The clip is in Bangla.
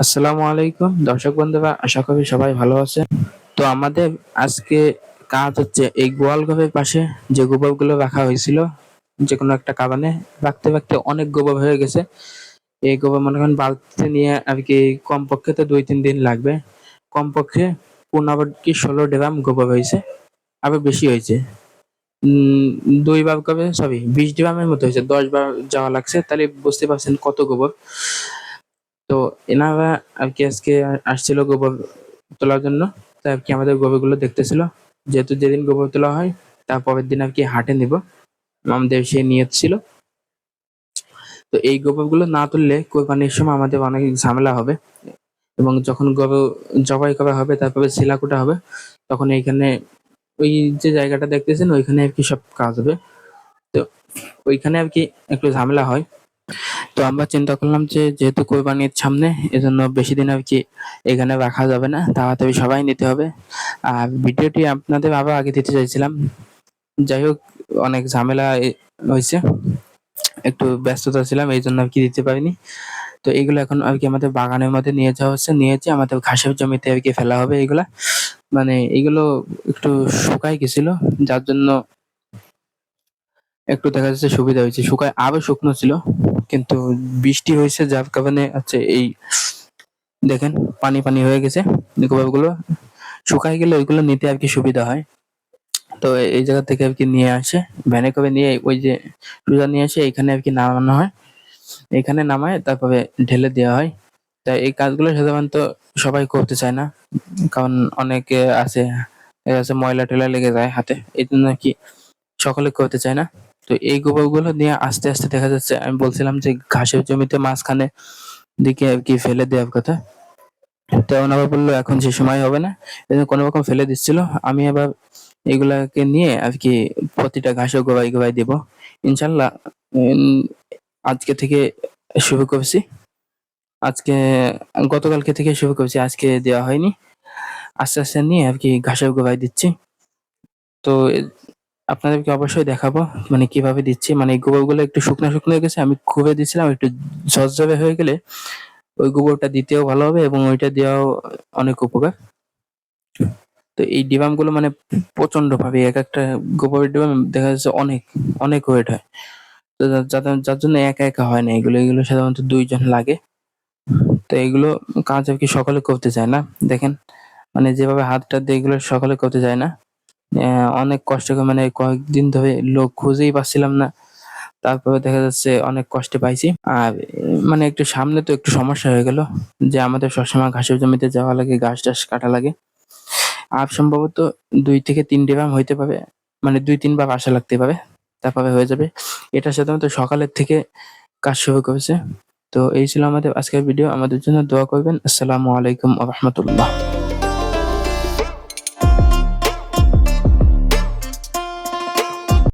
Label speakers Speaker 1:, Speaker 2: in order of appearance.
Speaker 1: আসসালামু আলাইকুম। দর্শক বন্ধুরা, আশা করি সবাই ভালো আছেন। তো আমাদের আজকে কাজ হচ্ছে এই গোয়াল ঘরের পাশে যে গোবরগুলো রাখা হয়েছিল যে কোনো একটা কারণে রাখতে রাখতে অনেক গোবর হয়ে গেছে। এই গোবর মনে করেন বালতিতে নিয়ে আর কি কমপক্ষে তো দুই তিন দিন লাগবে। কমপক্ষে পনেরো কি ষোলো ড্রাম গোবর হয়েছে আবার বেশি হয়েছে। দুই বার কবে সরি, বিশ ড্রামের মতো হয়েছে, দশ বার যাওয়া লাগছে, তাহলে বুঝতে পারছেন কত গোবর। তো এনারা আর কি আজকে আসছিল গোবর তোলার জন্য। তো আর কি আমাদের গোবরগুলো দেখতেছিল। যেহেতু যেদিন গোবর তোলা হয়, তার পরের দিন আর কি হাটে নিব। আমাদের সে নিয়ত ছিল। তো এই গোবরগুলো না তুললে কোরবানির সময় আমাদের অনেক ঝামেলা হবে। এবং যখন গোবর জবাই করা হবে, তারপরে শিলা কুটা হবে, তখন এইখানে ওই যে জায়গাটা দেখতেছেন, ওইখানে আর কি সব কাজ হবে। তো ওইখানে আর কি একটু ঝামেলা হয়। তো আমরা চিন্তা করলাম যে যেহেতু কোরবানির সামনে, এজন্য বেশি দিন আর কি এখানে রাখা যাবে না, তাড়াতাড়ি সবাই নিতে হবে। আর ভিডিওটি আপনাদের আবার আগে দিতে চাইছিলাম। যাই হোক, অনেক ঝামেলা হয়েছে। একটু ব্যস্ততা ছিলাম এই জন্য আর কি দিতে পারিনি। তো এইগুলো এখন আর কি আমাদের বাগানের মধ্যে নিয়ে যাওয়া হচ্ছে, নিয়ে আমাদের ঘাসের জমিতে আর কি ফেলা হবে এইগুলা মানে এগুলো একটু শুকাই গেছিল, যার জন্য একটু দেখা যাচ্ছে সুবিধা হয়েছে। শুকায় আরও শুকনো ছিল। কিন্তু বৃষ্টি হয়েছে, যার কারণে হচ্ছে এই, দেখেন, পানি পানি হয়ে গেছে গোবরগুলো শুকাই গেলে ওইগুলো নিতে আর কি সুবিধা হয়। তো এই জায়গা থেকে আর কি নিয়ে আসে, ভ্যানে করে নিয়ে ওই যে সুজা নিয়ে আসে, এখানে আর কি নামানো হয়। এখানে নামায়, তারপরে ঢেলে দেওয়া হয়। তাই এই কাজগুলো সাধারণত সবাই করতে চায় না, কারণ অনেকে আছে দেখা ময়লা টয়লা লেগে যায় হাতে, এই জন্য আর কি সকলে করতে চায় না। তো এই গোবরগুলো নিয়ে আস্তে আস্তে দেখা যাচ্ছে, আমি বলছিলাম যে ঘাসের জমিতে মাঝখানে দিকে আর কি ফেলে দেওয়ার কথা। তেমন আবার বলল, এখন সে সময় হবে না। কোনো রকম ফেলে দিচ্ছিল। আমি আবার এগুলাকে নিয়ে আর কি প্রতিটা ঘাসে গোবাই গোবাই দিব। ইনশাল্লাহ আজকে থেকে শুরু করছি। আজকে, গতকালকে থেকে শুরু করছি, আজকে দেওয়া হয়নি। আস্তে আস্তে নিয়ে আর কি ঘাসের গোবাই দিচ্ছি। তো আপনাদেরকে অবশ্যই দেখাবো মানে কীভাবে দিচ্ছি। মানে গোবরগুলো একটু শুকনো শুকনো হয়ে গেছে, আমি খুবই দিচ্ছিলাম একটু ঝরঝরে হয়ে গেলে ওই গোবরটা দিতেও ভালো হবে এবং ওইটা দেওয়াও অনেক উপকার। তো এই ডিবামগুলো মানে প্রচণ্ড ভাবে এক একটা গোবরের ডিবাম দেখা যাচ্ছে অনেক অনেক ওয়েট হয়। তো যার জন্য একা একা হয় না এগুলো এগুলো সাধারণত দুইজন লাগে। তো এগুলো কাজ আর কি সকলে করতে চায় না? দেখেন মানে যেভাবে হাতটা দিয়ে এগুলো সকলে করতে চায় না। অনেক কষ্ট করে মানে কয়েকদিন ধরে লোক খুঁজেই পাচ্ছিলাম না। তারপরে দেখা যাচ্ছে অনেক কষ্টে পাইছি। আর মানে একটু সামনে তো একটু সমস্যা হয়ে গেল যে আমাদের সবসময় ঘাসের জমিতে যাওয়া লাগে, ঘাস টাস কাটা লাগে। আর সম্ভবত দুই থেকে তিন ড্রাম হইতে পারে মানে দুই তিনবার আসা লাগতে পারে, তারপরে হয়ে যাবে। এটা সাধারণত সকালের থেকে কাজ শুরু করেছে। তো এই ছিল আমাদের আজকের ভিডিও। আমাদের জন্য দোয়া করবেন। আসসালামু আলাইকুম রহমতুল্লাহ।